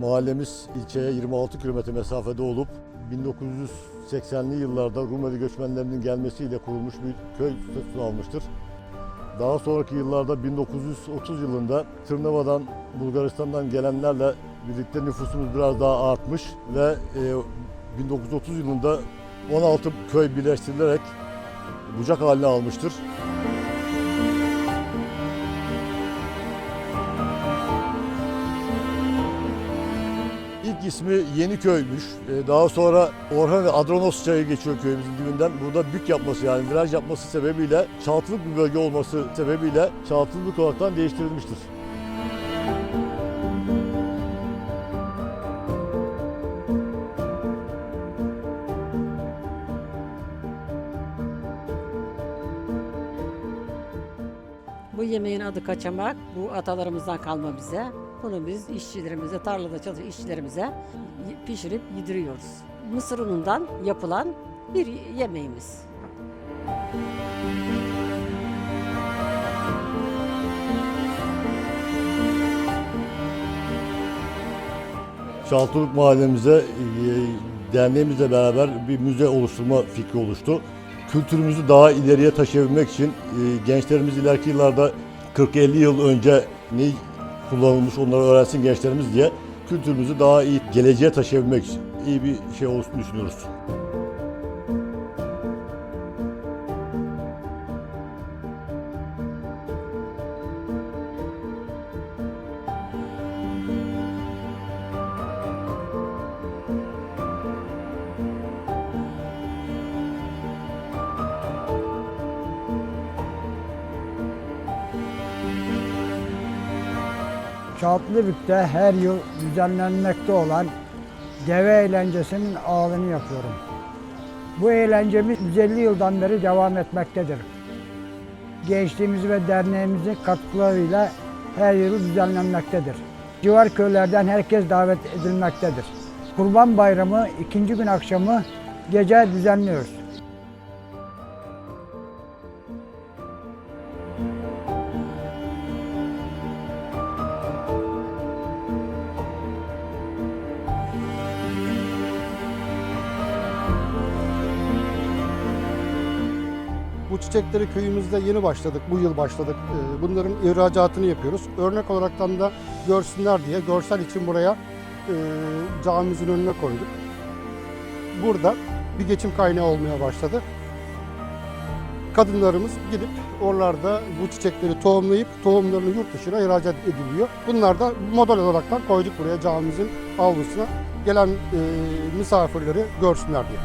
Mahallemiz ilçeye 26 kilometre mesafede olup 1980'li yıllarda Rumeli göçmenlerinin gelmesiyle kurulmuş bir köy statüsünü almıştır. Daha sonraki yıllarda 1930 yılında Tırnava'dan, Bulgaristan'dan gelenlerle birlikte nüfusumuz biraz daha artmış ve e, 1930 yılında 16 köy birleştirilerek bucak haline almıştır. İsmi Yeniköy'müş. Ee, Daha sonra Orhan ve Adronos çayı geçiyor köyümüzün dibinden. Burada bük yapması yani viraj yapması sebebiyle çaltılık bir bölge olması sebebiyle çaltılık olaraktan değiştirilmiştir. Bu yemeğin adı kaçamak. Bu atalarımızdan kalma bize. Bunu biz işçilerimize, tarlada çalışan işçilerimize pişirip yediriyoruz. Mısır unundan yapılan bir yemeğimiz. Çaltılık mahallemize e, derneğimizle beraber bir müze oluşturma fikri oluştu. Kültürümüzü daha ileriye taşıyabilmek için e, gençlerimiz ileriki yıllarda 40-50 yıl önce ne kullanılmış onları öğrensin gençlerimiz diye kültürümüzü daha iyi geleceğe taşıyabilmek için iyi bir şey olsun düşünüyoruz. Çağatlıbük'te her yıl düzenlenmekte olan deve eğlencesinin ağını yapıyorum. Bu eğlencemiz 150 yıldan beri devam etmektedir. Gençliğimiz ve derneğimizin katkılarıyla her yıl düzenlenmektedir. Civar köylerden herkes davet edilmektedir. Kurban Bayramı ikinci gün akşamı gece düzenliyoruz. Çiçekleri köyümüzde yeni başladık, bu yıl başladık. Ee, Bunların ihracatını yapıyoruz. Örnek olaraktan da görsünler diye görsel için buraya e, camimizin önüne koyduk. Burada bir geçim kaynağı olmaya başladı. Kadınlarımız gidip oralarda bu çiçekleri tohumlayıp tohumlarını yurt dışına ihracat ediliyor. Bunlar da model olaraktan koyduk buraya camimizin avlusuna. Gelen e, misafirleri görsünler diye.